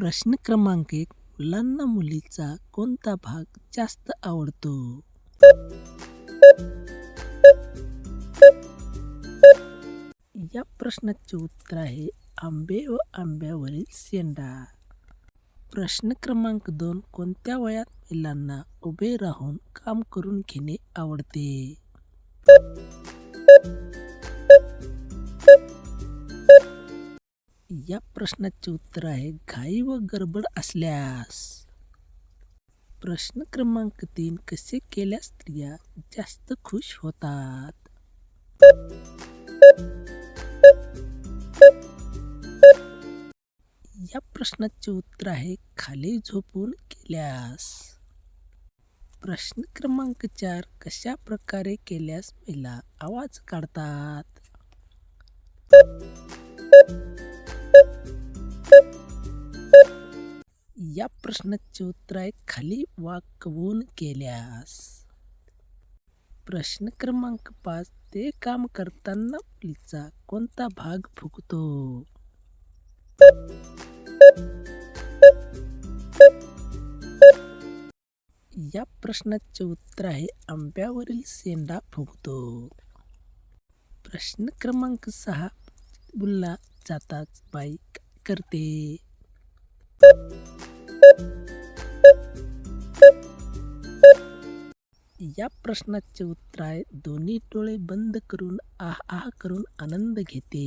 प्रश्न क्रमांक एक मुलांना मुलीचा कोणता भाग जास्त आवडतो? या प्रश्नाचे उत्तर आहे आंबे व आंब्यावरील शेंडा. प्रश्न क्रमांक दोन कोणत्या वयात महिलांना उभे राहून काम करून घेणे आवडते? या प्रश्नाचे उत्तर आहे घाई व गडबड असल्यास. प्रश्न क्रमांक तीन कसे केल्यास स्त्रिया जास्त खुश होतात? या प्रश्नाचे उत्तर आहे खाली झोपून केल्यास. प्रश्न क्रमांक चार कशा प्रकारे केल्यास महिला आवाज काढतात? या प्रश्नाचे उत्तर आहे खाली वाकवून केल्यास. प्रश्न क्रमांक पाच ते काम करताना पुलीचा कोणता भाग फुगतो? या प्रश्नाचे उत्तर आहे आंब्यावरील सेंडा फुगतो. प्रश्न क्रमांक सहा बुल्ला जाताच बाई करते. या प्रश्नाचे उत्तर आहे दोन्ही डोळे बंद करून आह आह करून आनंद घेते.